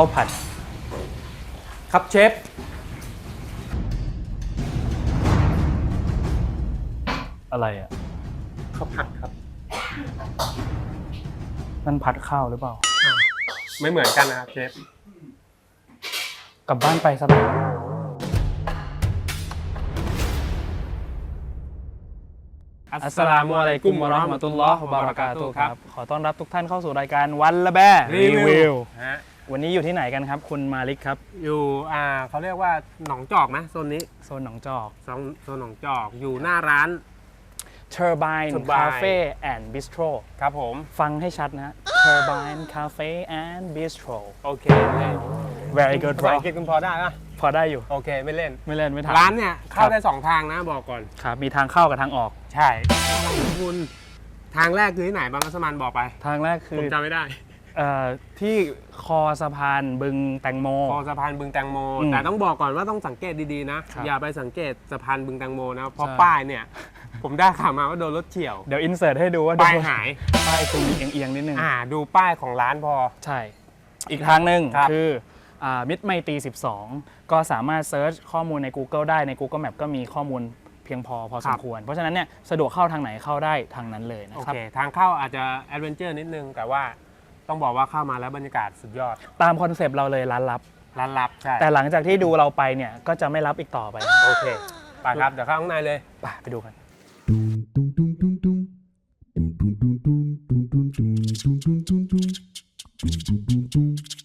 ข้าวผัด ครับเชฟอะไรอะข้าวผัดครับ นั่นผัดข้าวหรือเปล่า ไม่เหมือนกันนะครับเชฟกลับบ้านไปสบายอัสสลามุอะลัยกุมวะเราะห์มะตุลลอฮ์วะบารากาตุฮ์ครับ ขอต้อนรับทุกท่านเข้าสู่รายการวันละแบรีวิว ฮะ วันนี้อยู่ที่ไหนกันครับ คุณมาลิกครับอยู่อ่าเขาเรียกว่าหนองจอกไหมโซนนี้โซนหนองจอก โซนโซนหนองจอกอยู่หน้าร้าน Turbine Turbine Cafe and Bistro ครับผม ฟังให้ชัดนะ Turbine Cafe and Bistro โอเค very good ภาษา bro อังกฤษคุณพอได้ปะพอได้อยู่ โอเคไม่เล่น ไม่เล่นไม่ถาม ร้านเนี่ยเข้าครับ ได้สองทางนะบอกก่อน ครับมีทางเข้ากับทางออก ใช่ คุณ ทางแรกคือที่ไหนบางกัสมันบอกไป ทางแรกคืผอ มจำไม่ได้ เอ่อที่คอสะพานบึงแตงโม คอสะพานบึงแตงโม อืมแต่ต้องบอกก่อนว่าต้องสังเกตดีๆนะ ครับ อย่าไปสังเกตสะพานบึงแตงโมนะเพราะใช่ป้ายเนี่ย ผมได้ข่าวมาว่าโดนรถเฉี่ยวเดี๋ยวอินเสิร์ตให้ดูว่าป้ายหาย ป้ายคือมีเอียงๆนิดนึง อ่า ดูป้ายของร้านพอ ใช่ อีกทางหนึ่งครับ คืออ่ามิตรไมตรี12 ก็สามารถเซิร์ชข้อมูลใน Google ได้ใน Google Map ก็มีข้อมูลเพียงพอพอสมควร เพราะฉะนั้นเนี่ยสะดวกเข้าทางไหนเข้าได้ทางนั้นเลยนะโอครับ เค ทางเข้าอาจจะแอดเวนเจอร์นิดนึง แต่ว่า ต้องบอกว่าเข้ามาแล้วบรรยากาศสุดยอด ตามคอนเซปต์เราเลยร้านลับ ร้านลับใช่แต่หลังจากที่ดูเราไปเนี่ยก็จะไม่รับอีกต่อไป โอเคไปครับเดี๋ยวเข้าข้างในเลยไปไปดูกัน Dum dum dum dum dum. Dum dum dum dum dum dum dum dum dum dum dum. Dum dum dum dum. Dum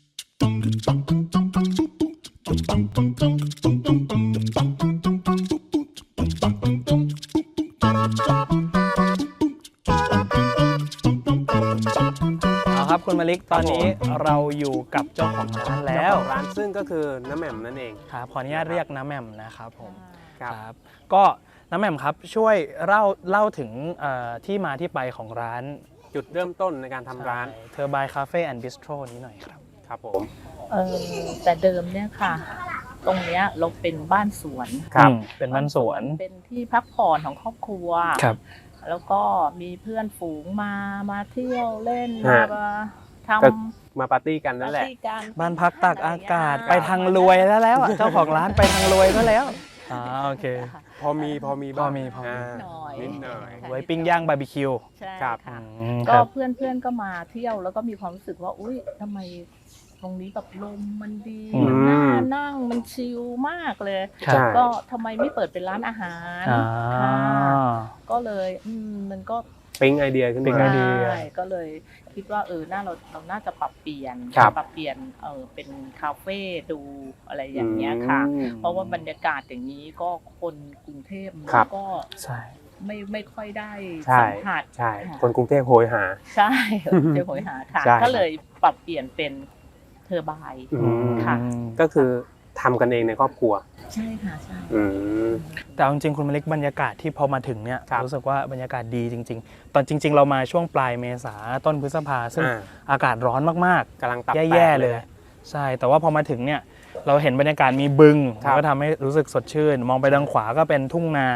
เอาครับคุณมาลิกตอนนี้เราอยู่กับเจ้าของร้านแล้วเจ้าของร้านซึ่งก็คือน้ำแหม่มนั่นเอง ครับขออนุญาตเรียกน้าแหม่มนะครับผมครับครับ ก็น้าแหม่มครับช่วยเล่าเล่าถึงเอ่อที่มาที่ไปของร้านจุดเริ่มต้นในการทำร้านเทอร์บายคาเฟ่แอนด์บิสโตรนี้หน่อยครับ ครับผม เออแต่เดิมเนี่ยค่ะ ตรงเนี้ยเราเป็นบ้านสวนครับ อืมเป็นบ้านสวน เป็นที่พักผ่อนของครอบครัวครับแล้วก็มีเพื่อนฝูงมามาเที่ยวเล่นฮะ มา ทก็ำมาปาร์ตี้กันนั่นแหละ ปาร์ตี้กัน บ้านพักตากอากาศอะไปรอย่ทางรวยแล้วแล้วอะเจ้าของร้านไปทางรวยก็แล้วอ่าโอเคค่ะพอมีพอมีพอมีพอมีาหน่อย นิดหน่อยค่ะไว้ปิ้งย่างบาร์บีคิวใช่ครับ ค่ะ อืมคก็รับ เพื่อนเพื่อนๆก็มาเที่ยวแล้วก็มีความรู้สึกว่า อุ้ยทำไมตรงนี้แบบลมมันดีอืมมันน่านั่งมันชิลมากเลย ครับใช่ก็ทำไมไม่เปิดเป็นร้านอาหารอ่า ค่ะก็เลยอืมมันก็ปิ๊งไอเดียขึ้นปิ๊งมาไอเดีย ใช่ก็เลย คิดว่าเออน่าเราเราน่าจะปรับเปลี่ยนครับปรับเปลี่ยนเออเป็นคาเฟ่ดูอะไรอย่างเงี้ยค่ะ อืมเพราะว่าบรรยากาศอย่างนี้ก็คนกรุงเทพครับ ก็ใช่ไม่ไม่ค่อยได้ใช่สัมผัส ใช่ค่ะ คนกรุงเทพโหยหา ใช่เจะโหยหาค่ะ ใช่ ก็เลยปรับเปลี่ยนเป็นเทอร์บาย อืม ค่ะ ก็คือทำกันเองในครอบครัว ใช่ค่ะใช่ อืม แต่เอาจริงๆคุณมาลิกบรรยากาศที่พอมาถึงเนี่ยครับรู้สึกว่าบรรยากาศดีจริง ๆ ตอนจริง ๆ เรามาช่วงปลายเมษาต้นพฤษภาซึ่งอ่า อากาศร้อนมากกำลังตับๆตกแย่ๆเลย ใช่ แต่ว่าพอมาถึงเนี่ยเราเห็นบรรยากาศมีบึงครับก็ทำให้รู้สึกสดชื่น มองไปทางขวาก็เป็นทุ่งนา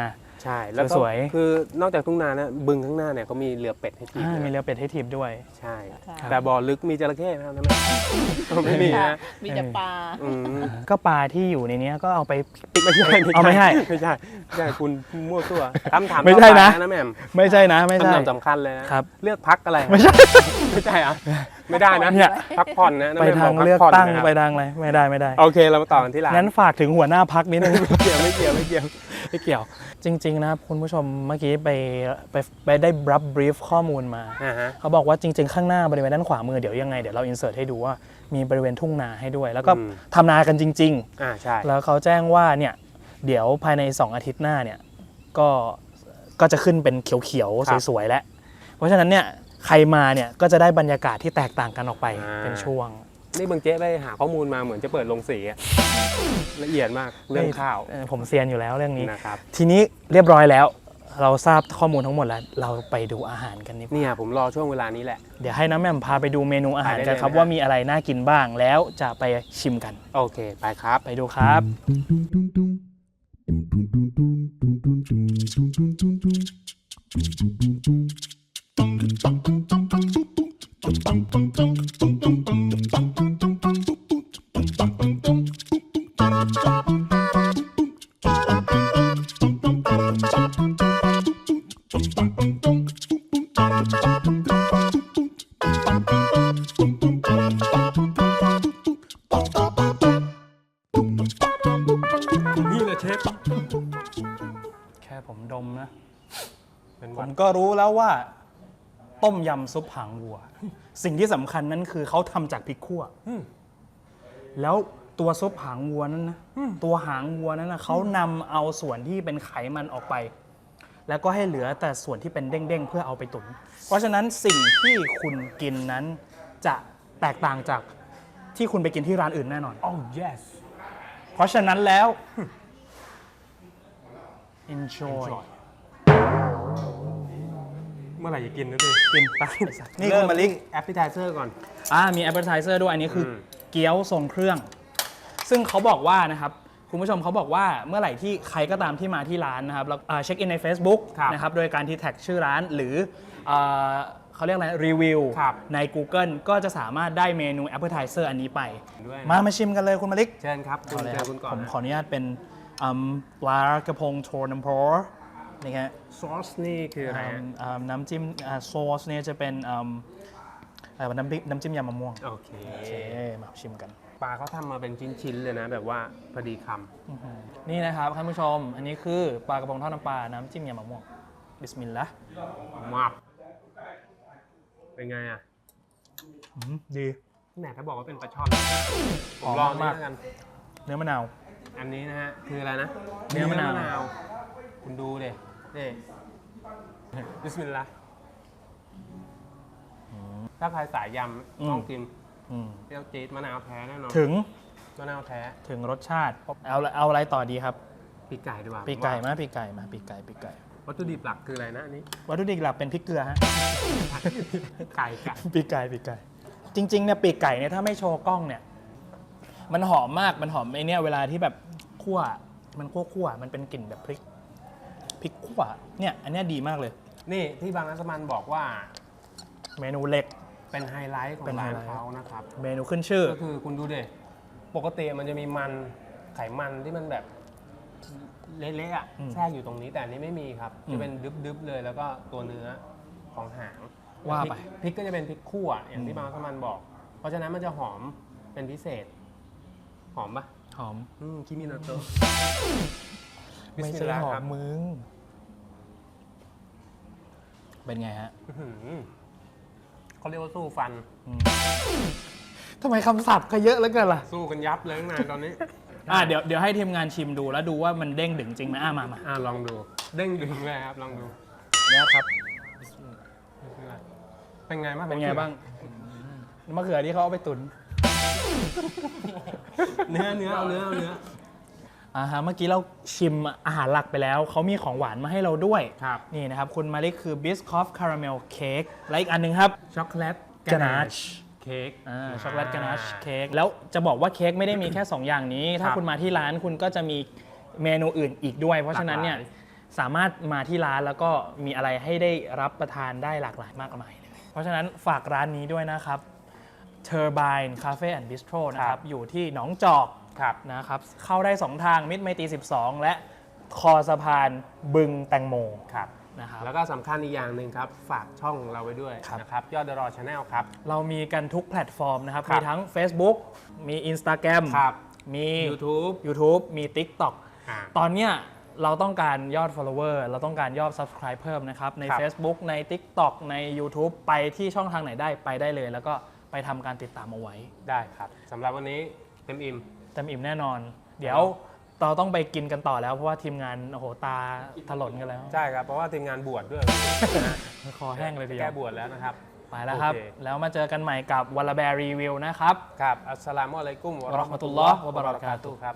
ใช่ แล้วก็สวยๆ คือนอกจากทุ่งนานะบึงข้างหน้าเนี่ยเขามีเรือเป็ดให้ขี่อ่าด้วยมีเรือเป็ดให้ทิพด้วย ใช่ ค่ะครับแต่บ่อลึกมีจระเข้ไหมครับนั่นไหมไม่มีค่ะนะมีแต่ปลา อืมก็ปลาที่อยู่ในเนี้ยก็เอาไป ไม่ใช่เอาไม่ใช่ไม่ใช่ไม่ใช่คุณมั่วตัวคำถามไม่ใช่นะ ต่อปนะแหม่มไม่ใช่นะไม่คำใช่ ถามสำคัญเลยนะครับ เลือกพักอะไรไม่ใช่ ไม่ใช่เหรอะไม่ได้นะเนี่ย พักผ่อนนะไปทางน้ำแหม่มบเลือกพัผ่นตั้งนะครับไปทางอะไรไม่ได้ไม่ได้โอเคเรามาต่อกันที่ร้านงั้นฝากถึงหัวหน้าพักนิดนึง ไม่เกี่ยวไม่เกี่ยวไม่เกี่ยว ไม่เกี่ยว จริง ๆ นะครับคุณผู้ชมเมื่อกี้ไปไปไปได้รับบรีฟข้อมูลมาอ่าฮะเขาบอกว่าจริง ๆ ข้างหน้าบริเวณด้านขวามือเดี๋ยวยังไงเดี๋ยวเราอินเสิร์ตให้ดูว่ามีบริเวณทุ่งนาให้ด้วย แล้วก็อืมทำนากันจริงอ่าใช่ๆแล้วเขาแจ้งว่าเนี่ยเดี๋ยวภายใน 2 อาทิตย์หน้าเนี่ยก็ก็จะขึ้นเป็นเขียวครับๆสวยๆแล้วเพราะฉะนั้นเนี่ยใครมาเนี่ยก็จะได้บรรยากาศที่แตกต่างกันออกไปอ่าเป็นช่วง นี่บางเจ๊ไปหาข้อมูลมาเหมือนจะเปิดโรงสีอะละเอียดมากเรื่องข้าวเออผมเซียนอยู่แล้วเรื่องนี้ นะครับ ทีนี้เรียบร้อยแล้ว เราทราบข้อมูลทั้งหมดแล้ว เราไปดูอาหารกันดีกว่าเนี่ยผมรอช่วงเวลานี้แหละ เดี๋ยวให้น้ำแหม่มพาไปดูเมนูอาหารไปได้กันเลยครับนะ ว่ามีอะไรน่ากินบ้างแล้วจะไปชิมกัน โอเค ไปครับ ไปดูครับ Dum dum dum dum. Dum dum dum dum. Dum dum dum. Dum dum dum dum. Dum รู้แล้วว่า ต้มยำซุปหางวัว สิ่งที่สำคัญนั้นคือเขาทำจากพริกขั่วอืม แล้วตัวซุปหางวัวนั้นนะตัวหางวัวนั้นนะเขานำเอาส่วนที่เป็นไขมันออกไป แล้วก็ให้เหลือแต่ส่วนที่เป็นเด้งๆเพื่อเอาไปตุ๋นเพราะฉะนั้นสิ่งที่คุณกินนั้น จะแตกต่างจากที่คุณไปกินที่ร้านอื่นแน่นอนโอ้ yes เพราะฉะนั้นแล้ว enjoy Enjoy เมื่อไหร่จะกินนะดิกินไปนี่คุณมาลิกแอปเปิลไทเซอร์ก่อน อ่ามี appetizer ด้วยอันนี้คืออม เกี๊ยวทรงเครื่อง ซึ่งเขาบอกว่านะครับคุณผู้ชมเขาบอกว่าเมื่อไหร่ที่ใครก็ตามที่มาที่ร้านนะครับแล้วเช็คอินใน Facebook ครับนะครับโดยการที่แท็กชื่อร้านหรือเอ่อเขาเรียกอะไรรีวิวครับใน Google ก็จะสามารถได้เมนู appetizer อันนี้ไป ด้วยมามาชิมกันเลยคุณมาลิก เชิญครับคุณเอาเลยเจครัอบคุณก่อผนมนะขออนุญาตเป็นอืมปลากระพงโทนมพอ นี่ฮะซอสนี่คืออะไรอืฮะมอืมน้ำจิ้มอ่าซอสเนี่ยจะเป็นอืมอะไรวะน้ำพริกน้ำจิ้มยำมะม่วงโอเคโอเคมาชิมกัน ปลาเขาทำมาเป็นชิ้นๆเลยนะ แบบว่าพอดีคนี่นะครับท่านผู้ชม อันนี้คือปลากระพงทอดน้ำปลาน้ำจิ้มยำมะม่วงบิสมิลลาห์ำมับเป็นไงอะอืมดี แหมถ้าบอกว่าเป็นปลาช่อนผหมอมลองนี่มากแล้วกัน เนื้อมะนาว อันนี้นะฮะ คืออะไรนะเนื้อมะนาว คุณดูเลย นี่บิสมิลลาห์ถ้าใครสายยำต้องกินอืมเปรี้ยวจี๊ดมะนาวแท้แน่นอนถึงมะนาวแท้ถึงรสชาติ เอาเอาอะไรต่อดีครับ ปีกไก่ดีกว่าปีกไก่มาปีกไก่มาปีกไก่ปีกไก่ วัตถุดิบหลักคืออะไรนะอันนี้ วัตถุดิบหลักเป็นพริกเกลือฮะ ไก่ไก่ปีกไก่ปีกไก่ จริงๆเนี่ยปีกไก่เนี่ยถ้าไม่โชว์กล้องเนี่ย มันหอมมากมันหอมไอเนี่ยเวลาที่แบบคั่วมันคั่วคั่วๆมันเป็นกลิ่นแบบพริก พริกคั่วเนี่ยอันเนี้ยดีมากเลย นี่ที่บางรัสมันบอกว่าเมนูเล็ก เป็นไฮไลท์ของเป็นไฮร้านไลท์ เขานะครับ เมนูขึ้นชื่อ ก็คือคุณดูเด็ปกติมันจะมีมันไขมันที่มันแบบเละๆอะอืมแทรกอยู่ตรงนี้แต่อันนี้ไม่มีครับ อืมจะเป็นดึบๆเลยแล้วก็ตัวเนื้อของหางว่าไปพริกพริกก็จะเป็นพริกคั่วอย่างอืที่มบางรัสมันบอก เพราะฉะนั้นมันจะหอมเป็นพิเศษ หอมปะหอม อืมคิมิโนโตะ ไม่ใช่บิสลลาห์หอครัมบ มึง เป็นไงฮะอื้อหือเขาเรียกว่าสู้ฟัน ทำไมคำศัพท์ก็เยอะแล้วกันล่ะ สู้กันยับเลยข้างในตอนนี้ อะเดี๋ยวเดี๋ยวให้ทีมงานชิมดูแล้วดูว่ามันเด้งดึงจริงไหมอะมามาอ่าลองดู เด้งดึงเลยครับ ลองดูเนี่ยครับ เป็นไงบ้างเป็นไงบ้างมะเขือที่เขาเอาไปตุน เนื้อเนื้อเอาเนื้อเอาเนื้อ อ่าฮะเมื่อกี้เราชิมอาหารหลักไปแล้ว เขามีของหวานมาให้เราด้วยครับ นี่นะครับ คุณมาลิกคือบิสคอฟคาราเมลเค้กและอีกอันหนึ่งครับช็อกโกแลต Ganache เค้กอ่าช็อกโกแลตกานาชเค้กแล้วจะบอกว่าเค้กไม่ได้มีแค่ 2 อย่างนี้ ถ้าครับคุณมาที่ร้านคุณก็จะมีเมนูอื่นอีกด้วย เพราะฉะนั้นเนี่ยหลากหลสามารถมาที่ร้านแล้วก็มีอะไรให้ได้รับประทานได้หลากหลายมากมายเลย เพราะฉะนั้นฝากร้านนี้ด้วยนะครับ Turbine Cafe and Bistro นะครับ อยู่ที่หนองจอก ครับนะครับเข้าได้ 2 ทางมิตรไมตรี12 และคอสะพานบึงแตงโมครับ นะครับ แล้วก็สำคัญอีกอย่างหนึ่งครับ ฝากช่องเราไว้ด้วยครับ นะครับ ยอดดรอชาแนลครับ เรามีกันทุกแพลตฟอร์มนะครับ ครับ มีทั้ง Facebook มี Instagram ครับ มี YouTube YouTube มี TikTok อ่า ตอนเนี้ยเราต้องการยอด follower เราต้องการยอด subscribe เพิ่มนะครับ ใน ครับ Facebook ใน TikTok ใน YouTube ไปที่ช่องทางไหนได้ไปได้เลย แล้วก็ไปทำการติดตามเอาไว้ ได้ครับสำหรับวันนี้เต็มอิ่ม เต็มอิ่มแน่นอน เดี๋ยวเราต้องไปกินกันต่อแล้วเพราะว่าทีมงานโอ้โหตาถลนกันแล้วใช่ครับ เพราะว่าทีมงานบวชด้วยนะคอแห้งเลยทีเดีแก้ยวบวชแล้วนะครับ ไปแล้วครับ โอเค แล้วมาเจอกันใหม่กับวัลแบรีวิวนะครับ ครับอัสสลามุอะลัยกุมวะวะเราะห์มะตุลลอฮ์วะบะเราะกาตุฮ์ครับ